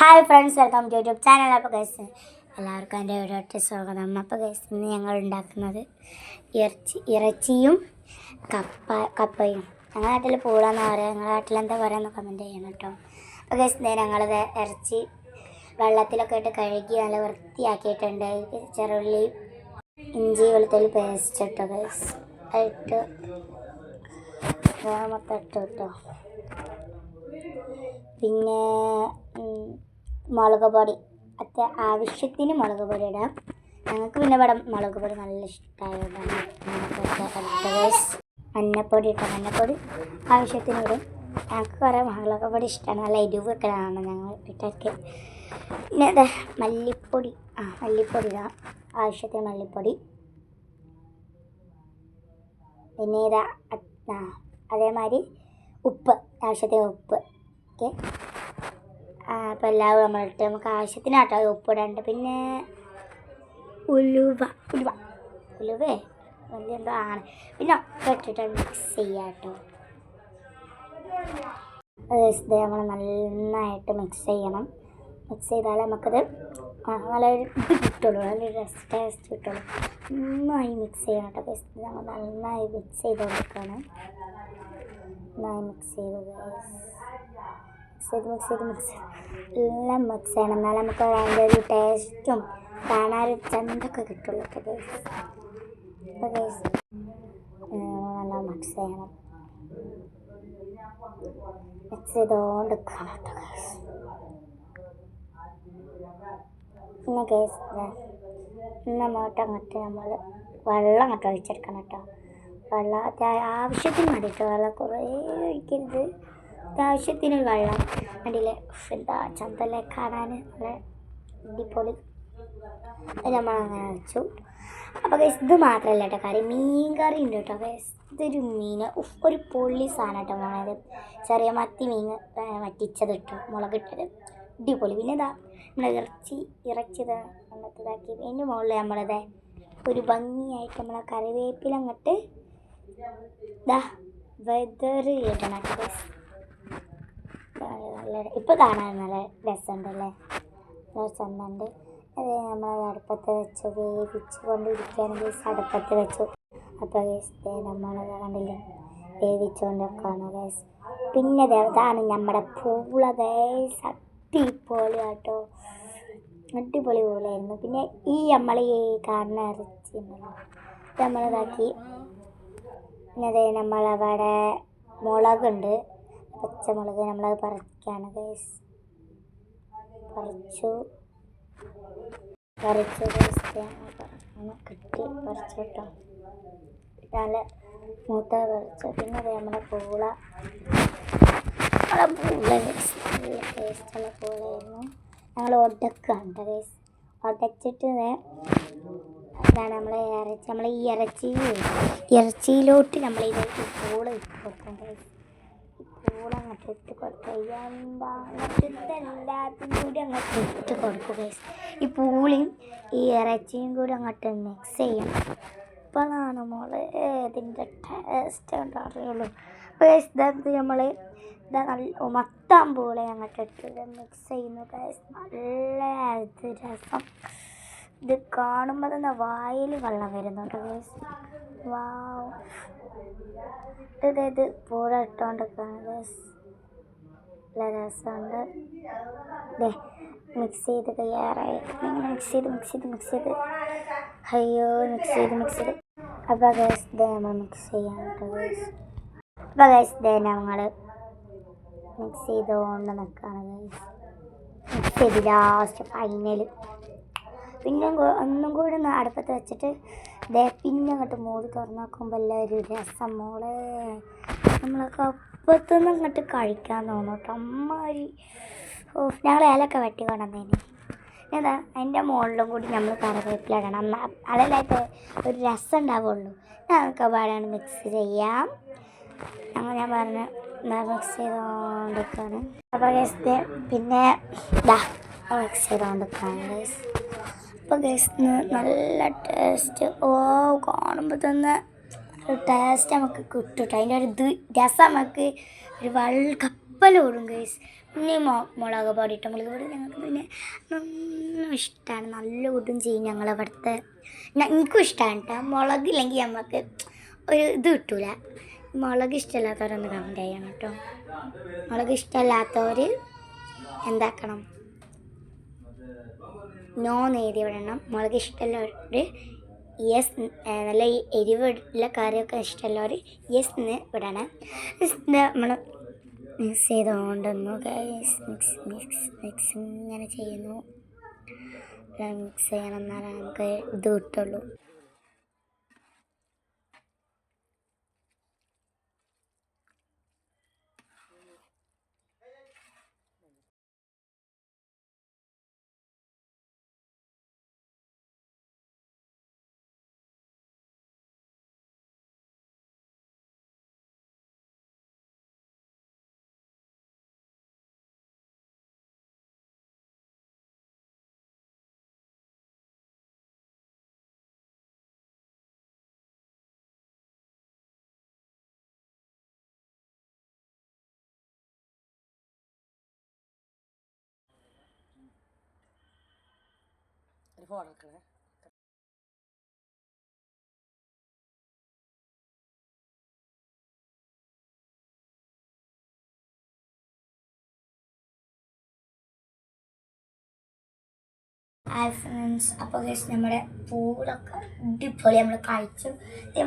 Hi friends welcome to YouTube channel അപ്പോൾ guys എല്ലാവർക്കും എന്റെ വീഡിയോട്ട് സ്വാഗതം. അപ്പോൾ ഗൈസ് ഇന്ന് ഞങ്ങൾ ഉണ്ടാക്കുന്നത് ഇറച്ചി ഇറച്ചിയും കപ്പ കപ്പയും. ഞങ്ങളുടെ നാട്ടിൽ പൂളാന്ന് പറയുക ഞങ്ങളുടെ നാട്ടിൽ എന്താ പറയുക കമന്റ് ചെയ്യണം കേട്ടോ. അപ്പോൾ ഗൈസ് ഞങ്ങളിത് ഇറച്ചി വെള്ളത്തിലൊക്കെ ഇട്ട് കഴുകി നല്ല വൃത്തിയാക്കിയിട്ടുണ്ട്. ചെറുള്ളി ഇഞ്ചി വെളുത്തുള്ളി പേസ്റ്റ് ഇട്ടോ ഗൈസ് ഇട്ട് മൊത്തം ഇട്ടു കേട്ടോ. പിന്നെ മുളക് പൊടി. അത്ര ആവശ്യത്തിന് മുളക് പൊടി ഇടാം. ഞങ്ങൾക്ക് പിന്നെ ഇവിടെ മുളക് പൊടി നല്ല ഇഷ്ടമായതുകൊണ്ടാണ് മഞ്ഞപ്പൊടി ഇട്ട മഞ്ഞപ്പൊടി ആവശ്യത്തിന് ഇടും. ഞങ്ങൾക്ക് കുറേ മുളക് പൊടി ഇഷ്ടമാണ് നല്ല എരിവ് വെക്കലാണ് ഞങ്ങൾ ഇട്ടൊക്കെ. പിന്നെ അതെ മല്ലിപ്പൊടി. ആ മല്ലിപ്പൊടി ഇടാം. ആവശ്യത്തിന് മല്ലിപ്പൊടി. പിന്നെ ഇതാ അത്- അതേമാതിരി ഉപ്പ്. ആവശ്യത്തിന് ഉപ്പ്. ഓക്കെ. അപ്പോൾ എല്ലാവരും നമ്മളിട്ട് നമുക്ക് ആവശ്യത്തിനാട്ടോ ഉപ്പിടേണ്ട. പിന്നെ ഉലുവ ഉലുവ. ഉലുവേ? വലിയ എന്തോ ആണ്. പിന്നെ ഒക്കെ ഇട്ടിട്ട് മിക്സ് ചെയ്യാം കേട്ടോ ഇത് നമ്മൾ നന്നായിട്ട് മിക്സ് ചെയ്യണം. മിക്സ് ചെയ്താൽ നമുക്കത് നല്ലൊരു ഇത് കിട്ടുള്ളൂ. നല്ലൊരു രസ ടേസ്റ്റ് കിട്ടുള്ളൂ. നന്നായി മിക്സ് ചെയ്യണം കേട്ടോ. ഇത് നമ്മൾ നന്നായി മിക്സ് ചെയ്ത് കൊടുക്കുകയാണ് നന്നായി മിക്സ് ചെയ്ത് ചെയ്ത് മിക്സ് ചെയ്ത് മിക്സ് എല്ലാം മിക്സ് ചെയ്യണം എന്നാലേ നമുക്ക് അതിന്റെ ഒരു ടേസ്റ്റും കാണാനൊരു ചന്തൊക്കെ കിട്ടുള്ളൂ ഉം, നല്ല മിക്സ് ചെയ്യണം. മിക്സ് ചെയ്തുകൊണ്ട്. പിന്നെ അങ്ങോട്ട് നമ്മൾ വെള്ളം അങ്ങോട്ട് ഒഴിച്ചെടുക്കണം കേട്ടോ. വെള്ളം ആവശ്യത്തിന് കേട്ടോ വെള്ളം കുറേ ഒഴിക്കരുത്. അത്യാവശ്യത്തിന് വെള്ളം. അടിയിൽ എന്താ ചന്തല്ലേ കാണാൻ നല്ല അടിപൊളി നമ്മൾ അങ്ങനെ വെച്ചു. അപ്പോൾ ഗൈസ് ഇത് മാത്രമല്ല കേട്ടോ കറി മീൻ കറി ഉണ്ട് കേട്ടോ ഗൈസ് ഇതൊരു മീൻ. ഒരു പൊള്ളി സാധനം കേട്ടോ മോളത് ചെറിയ മത്തി മീൻ വറ്റിച്ചത് ഇട്ടു മുളകിട്ടത് അടിപൊളി. പിന്നെ ഇതാ നമ്മൾ ഇറച്ചി ഇറച്ചിത് അങ്ങനത്തതാക്കി അതിന്റെ മുകളിൽ നമ്മളത് ഒരു ഭംഗിയായിട്ട് നമ്മളെ കറിവേപ്പില അങ്ങോട്ട് ഇതാ വെതറി ഇടണം ഗൈസ് നല്ല ഇപ്പോൾ കാണാൻ നല്ല രസമുണ്ടല്ലേ? നല്ല രസമുണ്ട്. അത് നമ്മൾ അടുപ്പത്ത് വെച്ച് വേവിച്ച് കൊണ്ടിരിക്കുകയാണ് ഗേസ് അടുപ്പത്ത് വെച്ചു. അപ്പോൾ ഗേസ് നമ്മളത് കണ്ടില്ലേ? വേവിച്ചുകൊണ്ടൊക്കെയാണ് ഗേസ് പിന്നെ അതാണ് നമ്മുടെ പൂള ഗേസ് അടിപൊളി കേട്ടോ അടിപൊളി പൂളായിരുന്നു പിന്നെ ഈ നമ്മൾ ഈ കാണുന്ന ഇറച്ചി നമ്മളിതാക്കി പിന്നെ അതേ നമ്മളവിടെ മുളകുണ്ട്. പച്ചമുളക് നമ്മളത് പറിക്കുകയാണ് ഗൈസ് പറിച്ചു. പറിച്ചു കിട്ടി. പറിച്ചു കേട്ടോ. നല്ല മൂത്ത പറിച്ചു പിന്നെ അതേ നമ്മുടെ പൂള. നമ്മളെ ടേസ്റ്റുള്ള പൂളയായിരുന്നു. ഞങ്ങൾ ഒടക്കാണ് ഗൈസ് ഒടച്ചിട്ട് അതാണ് നമ്മളെ ഇറച്ചി. നമ്മൾ ഈ ഇറച്ചി ഇറച്ചിയിലോട്ട് ഈ പൂള ഇട്ട് കൊടുക്കും guys. പൂള അങ്ങോട്ട് കൊടുക്കുക എന്താ അങ്ങോട്ട് ഇതെല്ലാത്തിനും കൂടി അങ്ങോട്ട് ഇട്ട് കൊടുക്കുക. ഈ പൂളിയും ഈ ഇറച്ചിയും കൂടി അങ്ങോട്ട് മിക്സ് ചെയ്യണം ഇപ്പോഴാണ് മോൾ ഇതിന്റെ ടേസ്റ്റ് guys, ഇതത് നമ്മൾ ഇതാ നല്ല മൊത്തം പൂളെ അങ്ങോട്ട് ഇട്ടിട്ട് മിക്സ് ചെയ്യുന്നു. നല്ല രസം ഇത് കാണുമ്പോൾ തന്നെ വായിൽ വെള്ളം വരുന്നുണ്ട് ഗൈസ് വാവ് ഇത് ഇട്ടുകൊണ്ടൊക്കെയാണ് ഗൈസ് നല്ല രസമുണ്ട്. ദേ മിക്സ് ചെയ്ത് തയ്യാറായി. ഇങ്ങനെ മിക്സ് ചെയ്ത് മിക്സ് ചെയ്ത് മിക്സ് ചെയ്ത്. അയ്യോ മിക്സ് ചെയ്ത് മിക്സ് ചെയ്ത്. അപ്പോൾ ഗൈസ് ദേ നമ്മൾ മിക്സ് ചെയ്യാൻ കേട്ടോ ഗൈസ് അപ്പോൾ ഗൈസ് ദേ ഞങ്ങൾ മിക്സ് ചെയ്തുകൊണ്ട് നിൽക്കുകയാണ് ഗൈസ് മിക്സ് ചെയ്ത് ലാസ്റ്റ് ഫൈനൽ പിന്നെ ഒന്നും കൂടി ഒന്ന് അടുപ്പത്ത് വെച്ചിട്ട് ദേ പിന്നെ അങ്ങോട്ട് മൂടി തുറന്ന് നോക്കുമ്പോൾ എല്ലാവരും രസം. മോളെ നമ്മളൊക്കെ അപ്പത്തുനിന്ന് അങ്ങോട്ട് കഴിക്കാൻ തോന്നും അമ്മാരി. ഓ ഞങ്ങൾ ഏലൊക്കെ വെട്ടി കൊണ്ടുവന്നേനെ. എന്താ അതിന്റെ മുകളിലും കൂടി നമ്മൾ കറിവേപ്പിലിടണം ഇടണം. അതല്ല ഒരു രസം ഉണ്ടാവുള്ളൂ. ഞങ്ങൾക്ക് പാടാണ് മിക്സ് ചെയ്യാം. അങ്ങനെ ഞാൻ പറഞ്ഞു മിക്സ് ചെയ്തുകൊണ്ടിരിക്കുകയാണ് അപ്പോൾ പിന്നെ ഇതാ മിക്സ് ചെയ്തുകൊണ്ടിരിക്കുകയാണ് ഗൈസ് അപ്പോൾ ഗൈസ് നല്ല ടേസ്റ്റ് ഓ കാണുമ്പോൾ തന്നെ ഒരു ടേസ്റ്റ് നമുക്ക് കിട്ടും ട്ടോ. അതിന്റെ ഒരു രസം നമുക്ക് ഒരു വെള്ള കപ്പ ഉപ്പെല്ലാം ഇടും ഗൈസ് പിന്നെ മൊ മുളക് പൊടി ഇട്ട മുളക് പൊടി ഞങ്ങൾക്ക് പിന്നെ നന്നും ഇഷ്ടമാണ് നല്ല കൂട്ടും ചെയ്യും ഞങ്ങളവിടുത്തെ. എനിക്കും ഇഷ്ടമാണ് കേട്ടോ മുളകില്ലെങ്കിൽ നമുക്ക് ഒരു ഇത് കിട്ടൂല. മുളക് ഇഷ്ടമില്ലാത്തവരൊന്ന് കമന്റ് ചെയ്യണം കേട്ടോ മുളക് ഇഷ്ടമല്ലാത്തവർ എന്താക്കണം? നോ എഴുതി വിടണം മുളക് ഇഷ്ടമുള്ളവർ യെസ് നല്ല എരിവുള്ള കാര്യമൊക്കെ ഇഷ്ടമുള്ളവർ യെസ് എന്ന് വിടണം. നമ്മൾ മിക്സ് ചെയ്തുകൊണ്ട് ഗൈസ് മിക്സ് മിക്സ് മിക്സ് ഇങ്ങനെ ചെയ്യുന്നു. മിക്സ് ചെയ്യണം എന്നാലേ നമുക്ക് ഇത് കിട്ടുള്ളൂ. ഒരു ഹായ് ഫ്രണ്ട്സ് അപ്പോൾ ഗൈസ് നമ്മുടെ പൂളൊക്കെ അടിപൊളി. നമ്മൾ കഴിച്ചു.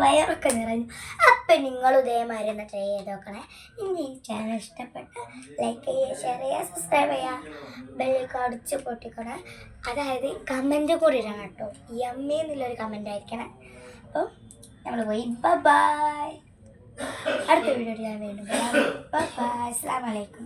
വയറൊക്കെ നിറഞ്ഞു. അപ്പം നിങ്ങൾ ഇതേമാതിരി ഒന്ന് ട്രൈ ചെയ്ത് നോക്കണേ. ഇനി ഈ ചാനൽ ഇഷ്ടപ്പെട്ട ലൈക്ക് ചെയ്യുക ഷെയർ ചെയ്യുക സബ്സ്ക്രൈബ് ചെയ്യുക ബെല്ലൊക്കെ അടിച്ച് പൊട്ടിക്കണേ. അതായത് കമന്റ് കൂടി ഇടണം കേട്ടോ. യമ്മി എന്നുള്ളൊരു കമന്റ് ആയിരിക്കണേ. അപ്പം നമ്മൾ പോയി. ബൈ അടുത്ത വീഡിയോ ഞാൻ വീണ്ടും ബൈ ബൈ അസ്സാം വലൈക്കും